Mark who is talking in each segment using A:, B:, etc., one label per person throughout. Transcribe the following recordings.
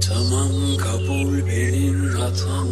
A: Tamam kabul benim
B: hatam.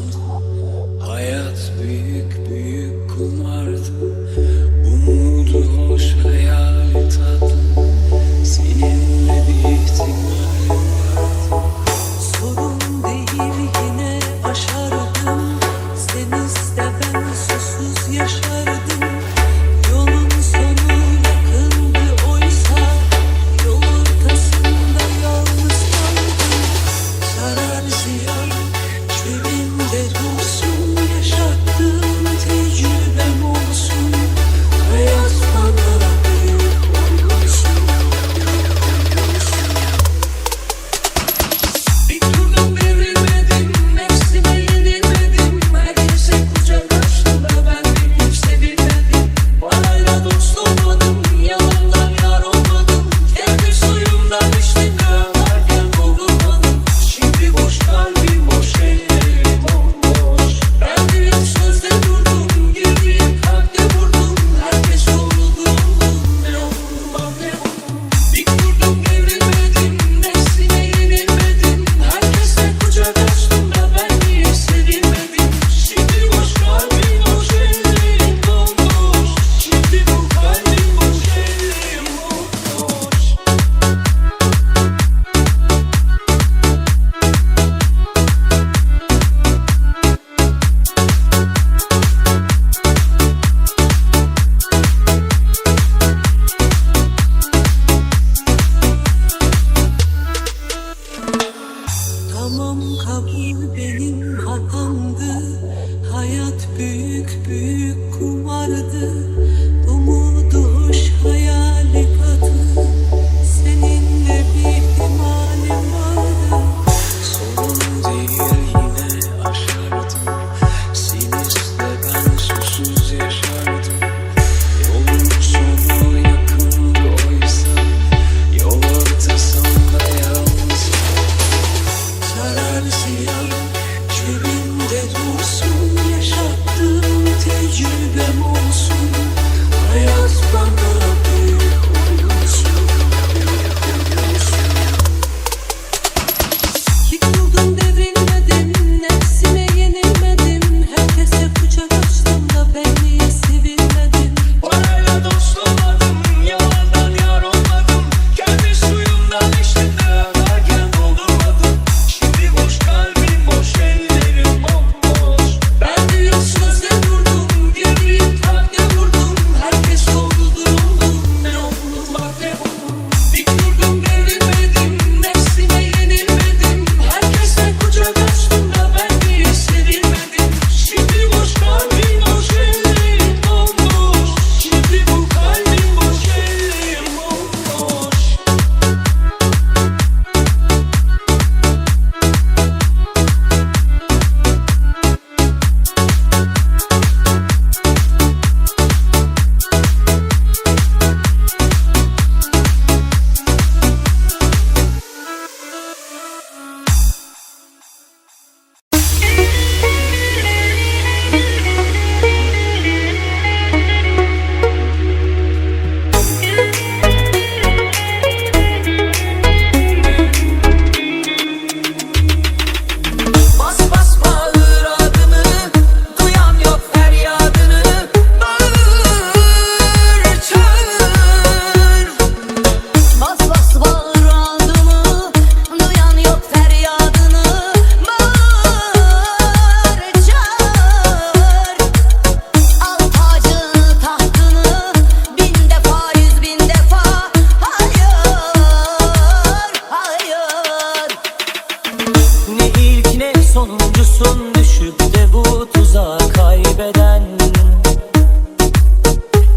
B: Ne ilk ne sonuncusun? Düşüp de bu tuzağa kaybeden.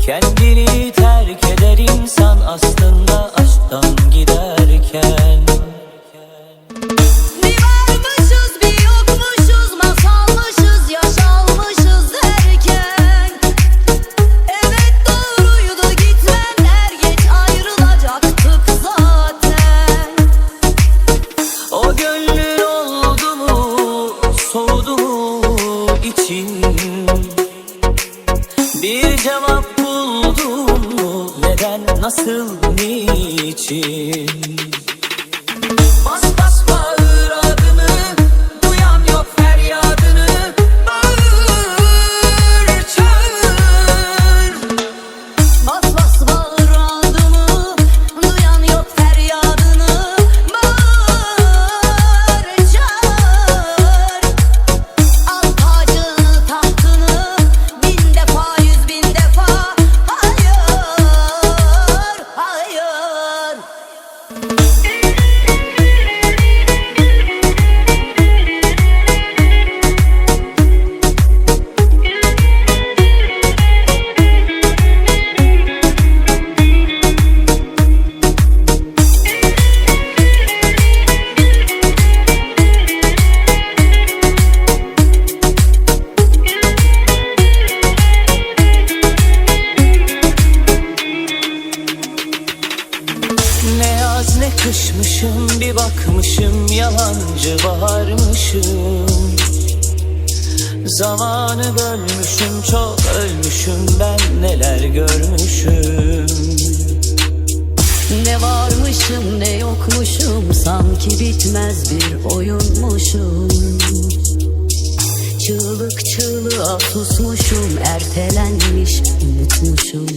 B: Kendini terk eder insan aslında. 你一起。
C: Yalancı varmışım Zamanı bölmüşüm çok ölmüşüm ben neler görmüşüm.
D: Ne varmışım ne yokmuşum Sanki bitmez bir oyunmuşum. Çığlık çığlığa susmuşum Ertelenmiş unutmuşum